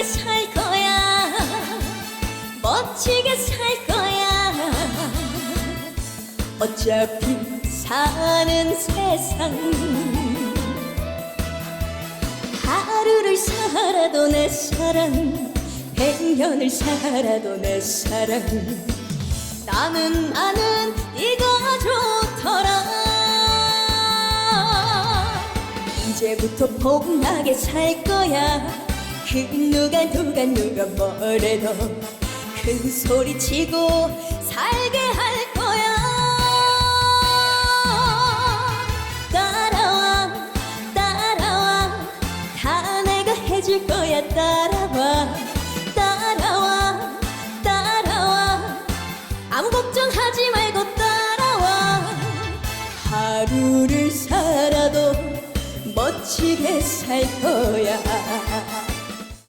멋지게 살 거야. 멋지게 살 거야. 어차피 사는 세상. 하루를 살아도 내 사랑 백년을 살아도 내 사랑. 나는 나는 네가 좋더라. 이제부터 봄나게 살 거야 그 누가 누가 누가 뭐래도 큰 소리 치고 살게 할 거야. 따라와 따라와. 다 내가 해줄 거야. 따라와 따라와 따라와. 아무 걱정하지 말고 따라와. 하루를 살아도 멋지게 살 거야